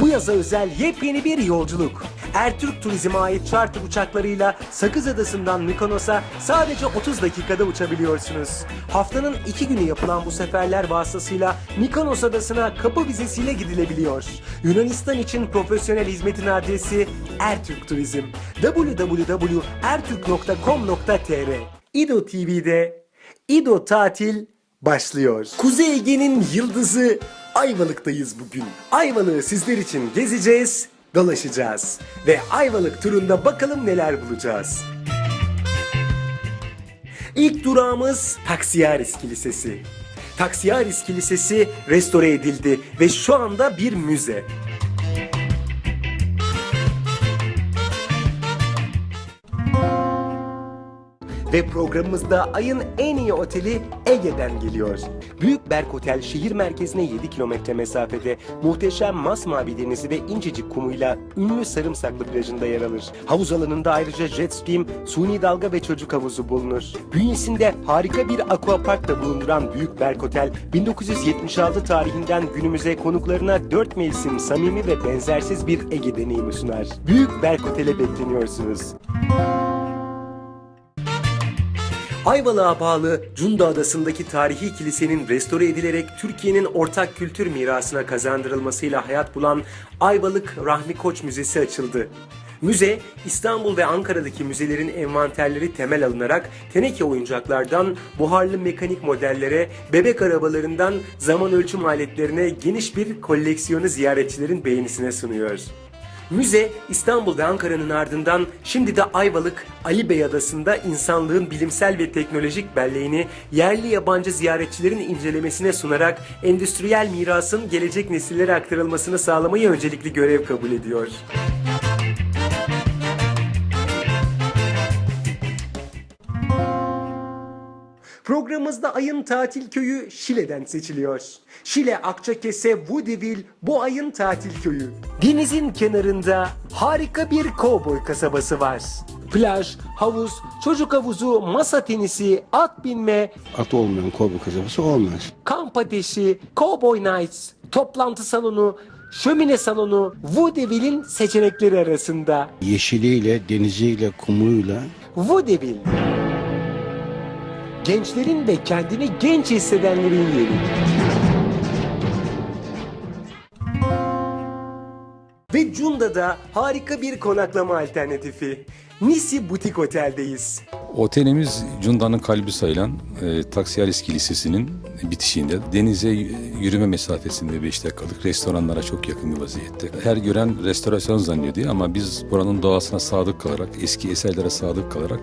Bu yaza özel yepyeni bir yolculuk. Ertürk Turizm'e ait charter uçaklarıyla Sakız Adası'ndan Mykonos'a sadece 30 dakikada uçabiliyorsunuz. Haftanın iki günü yapılan bu seferler vasıtasıyla Mykonos Adası'na kapı vizesiyle gidilebiliyor. Yunanistan için profesyonel hizmetin adresi Ertürk Turizm. www.ertürk.com.tr İdo TV'de İdo Tatil başlıyor. Kuzey Ege'nin yıldızı Ayvalık'tayız bugün. Ayvalık'ı sizler için gezeceğiz, dolaşacağız. Ve Ayvalık turunda bakalım neler bulacağız. İlk durağımız Taksiyaris Kilisesi. Taksiyaris Kilisesi restore edildi ve şu anda bir müze. Ve programımızda ayın en iyi oteli Ege'den geliyor. Büyük Berk Otel şehir merkezine 7 kilometre mesafede muhteşem masmavi denizi ve incecik kumuyla ünlü Sarımsaklı plajında yer alır. Havuz alanında ayrıca jet ski, suni dalga ve çocuk havuzu bulunur. Bünyesinde harika bir aquapark da bulunduran Büyük Berk Otel 1976 tarihinden günümüze konuklarına 4 mevsim samimi ve benzersiz bir Ege deneyimi sunar. Büyük Berk Otel'e bekleniyorsunuz. Ayvalık'a bağlı Cunda Adası'ndaki tarihi kilisenin restore edilerek Türkiye'nin ortak kültür mirasına kazandırılmasıyla hayat bulan Ayvalık Rahmi Koç Müzesi açıldı. Müze, İstanbul ve Ankara'daki müzelerin envanterleri temel alınarak teneke oyuncaklardan buharlı mekanik modellere, bebek arabalarından zaman ölçüm aletlerine geniş bir koleksiyonu ziyaretçilerin beğenisine sunuyor. Müze İstanbul ve Ankara'nın ardından şimdi de Ayvalık Ali Bey Adası'nda insanlığın bilimsel ve teknolojik belleğini yerli yabancı ziyaretçilerin incelemesine sunarak endüstriyel mirasın gelecek nesillere aktarılmasını sağlamayı öncelikli görev kabul ediyor. Programımızda ayın tatil köyü Şile'den seçiliyor. Şile Akçakese Woodville bu ayın tatil köyü. Denizin kenarında harika bir kovboy kasabası var. Plaj, havuz, çocuk havuzu, masa tenisi, at binme, Atı olmayan kovboy kasabası olmaz. kamp ateşi, cowboy nights, toplantı salonu, şömine salonu Woodville'in seçenekleri arasında. Yeşiliyle, deniziyle, kumuyla Vaudeville. Gençlerin ve kendini genç hissedenlerin yeri. Ve Cunda'da harika bir konaklama alternatifi. Nisi Butik Otel'deyiz. Otelimiz Cunda'nın kalbi sayılan e, Taksiyaris Kilisesi'nin bitişiğinde. Denize yürüme mesafesinde 5 dakikalık restoranlara çok yakın bir vaziyette. Her gören restorasyon zannediyor ama biz buranın doğasına sadık kalarak, eski eserlere sadık kalarak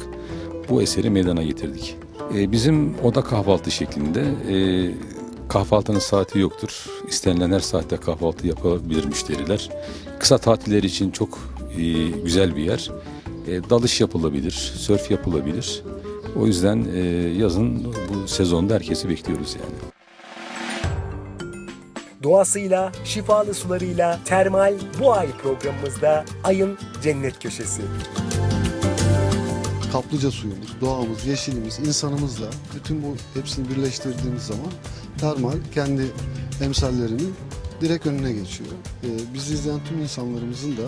bu eseri meydana getirdik. E, bizim oda kahvaltı şeklinde e, kahvaltının saati yoktur. İstenilen her saatte kahvaltı yapabilir müşteriler. Kısa tatiller için çok e, güzel bir yer. Dalış yapılabilir, sörf yapılabilir. O yüzden yazın bu sezonda herkesi bekliyoruz yani. Doğasıyla, şifalı sularıyla termal bu ay programımızda ayın cennet köşesi. Kaplıca suyumuz, doğamız, yeşilimiz, insanımızla bütün bu hepsini birleştirdiğimiz zaman termal kendi emsallerinin direkt önüne geçiyor. Ee, bizi izleyen tüm insanlarımızın da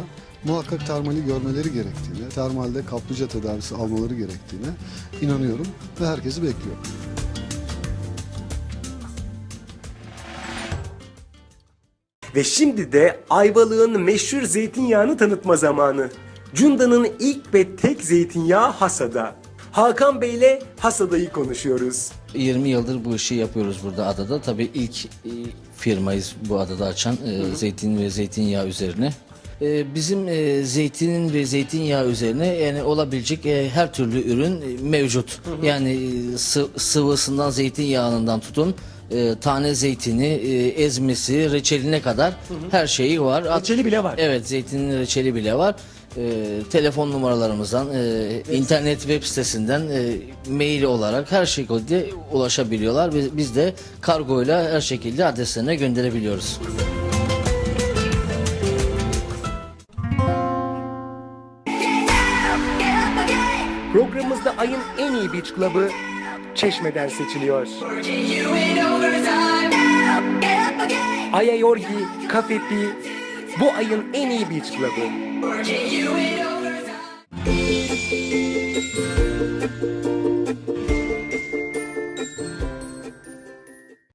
muhakkak termali görmeleri gerektiğine, termalde kaplıca tedavisi almaları gerektiğine inanıyorum ve herkesi bekliyorum. Ve şimdi de Ayvalık'ın meşhur zeytinyağını tanıtma zamanı. Cunda'nın ilk ve tek zeytinyağı Hasada. Hakan Bey ile Hasada'yı konuşuyoruz. 20 yıldır bu işi yapıyoruz burada adada. Tabii ilk e, firmayız bu adada açan e, zeytin ve zeytinyağı üzerine. E, bizim e, zeytinin ve zeytinyağı üzerine yani olabilecek e, her türlü ürün e, mevcut. Yani e, sı- sıvısından zeytinyağından tutun e, tane zeytini, e, ezmesi, reçeline kadar her şeyi var. At- Reçeli bile var. Evet, zeytinin reçeli bile var. Ee, telefon numaralarımızdan, e, internet web sitesinden, e, mail olarak her şekilde ulaşabiliyorlar. Biz, biz de kargoyla her şekilde adreslerine gönderebiliyoruz. Programımızda ayın en iyi beach club'ı Çeşme'den seçiliyor. You in overtime. Get up, get up again. Aya Yorgi, Cafe Pi, bu ayın en iyi beach club'ı.